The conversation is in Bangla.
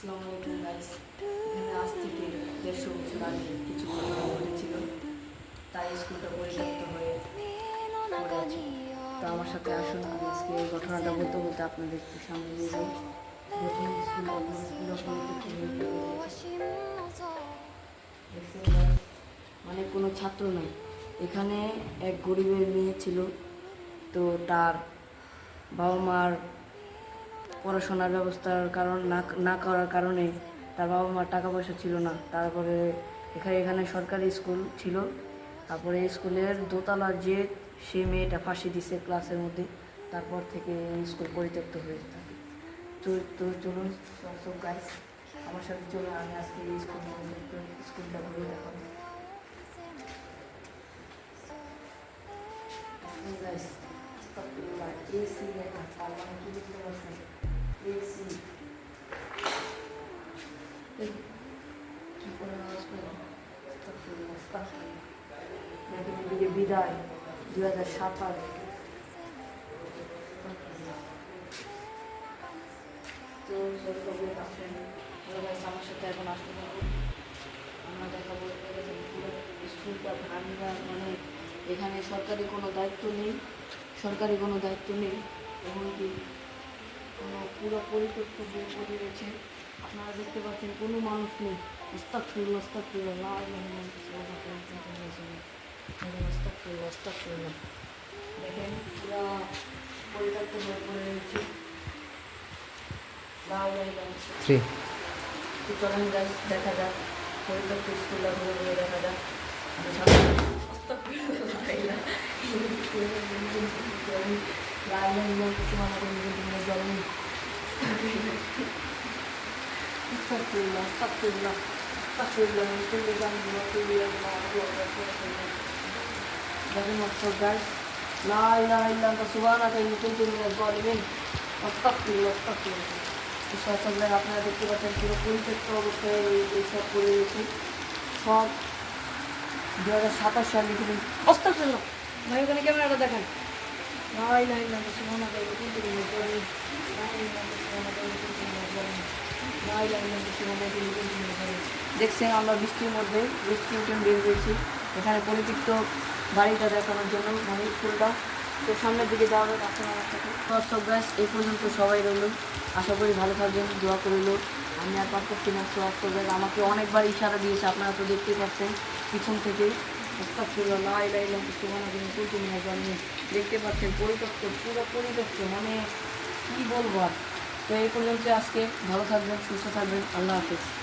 আসসালামু আলাইকুম গাইস এখানে আজ থেকে দেড়শো বছর আগে কিছু ঘটনা ঘটেছিল তাই স্কুলটা পরিত্যক্ত হয়ে তো আমার সাথে আসুন, আমি আজকে এই ঘটনাটা বলতে বলতে আপনাদের একটু সামনে নিয়ে যাই? মানে কোনো ছাত্র নাই। এখানে এক গরিবের মেয়ে ছিল, তো তার বাবা মার পড়াশোনার ব্যবস্থার কারণ না না করার কারণে তার বাবা মার টাকা পয়সা ছিল না। তারপরে এখানে এখানে সরকারি স্কুল ছিল। তারপরে স্কুলের দোতলার যে, সে মেয়েটা ফাঁসি দিছে ক্লাসের মধ্যে, তারপর থেকে স্কুল পরিত্যক্ত হয়ে থাকে তো চলুন সব গাইস আমার সাথে চলুন, আমি আজকে স্কুল স্কুলটা ঘুরে দেখাবো। গাইস বিদায় দুই হাজার সাতাশ সাথে এখন আসতে আমরা স্কুলটা মানে এখানে সরকারি কোনো দায়িত্ব নেই, সরকারি কোনো দায়িত্ব নেই। এমনকি কোনো পুরো পরিত্যক্ত পড়ে রয়েছে আপনারা দেখতে পাচ্ছেন কোনো মানুষ নেই। অস্তাক ফিরল অস্তাক ফিরল না অস্তাক ফিরল অস্তাক ফিরল দেখেন পুরো পরিত্যক্ত হয়ে পড়ে রয়েছে লাল লাল লাল। থ্রি তো চলেন গাছ দেখা যাক পরিত্যক্ত স্কুলটা ঘুরে ঘুরে দেখা যাক আমি সামনে আস্তাগফিরুল্লাহ। লাল লাল লাল কিছু আমাদের নিজের জন্য জ্বলেনি আস্তাগফিরুল্লাহ, আস্তাগফিরুল্লাহ, আস্তাগফিরুল্লাহ, من كل ذنب وكل يوم وأتوب إليك. দেখেন হোয়াটসঅ্যাপ গাইস লা ইলাহা ইল্লা আনতা সুবহানাকা ইন্নী কুনতু মিনাজ জালিমিন আস্তাগফিরুল্লাহ আস্তাগফিরুল্লাহ বিশ্বাসের আপনারা দেখতে পাচ্ছেন পুরো পরিত্যক্ত অবস্থায় এইসব পড়ে রয়েছে। সব দু হাজার সাতাশ সাল লিখে দিন আস্তাগফিরুল্লাহ ভাই ওখানে ক্যামেরাটা দেখেন। লা ইলাহা ইল্লা আনতা সুবহানাকা ইন্নী কুনতু মিনাজ জালিমিন। লা ইলাহা ইল্লা আনতা সুবহানাকা ইন্নী কুনতু দেখছেন আমরা বৃষ্টির মধ্যে, বৃষ্টি উঠে বের হয়েছি। এখানে পরিত্যক্ত বাড়িটা দেখানোর জন্য মানে স্কুলটা তো সামনের দিকে যাওয়া হবে আসুন আমার সাথে। দর্শক ব্যাস এই পর্যন্ত সবাই রইল। আশা করি ভালো থাকবেন, দোয়া করিল। আমি আর পারতেছি না সোয়াস্ত ব্যাগ আমাকে অনেকবার ইশারা দিয়েছে, আপনারা তো দেখতেই পাচ্ছেন পিছন থেকে। দেখতে পাচ্ছেন পরিত্যক্ত, পুরো পরিত্যক্ত মানে কী বলব আর। তো এই পর্যন্ত আজকে। ভালো থাকবেন, সুস্থ থাকবেন। আল্লাহ হাফিজ।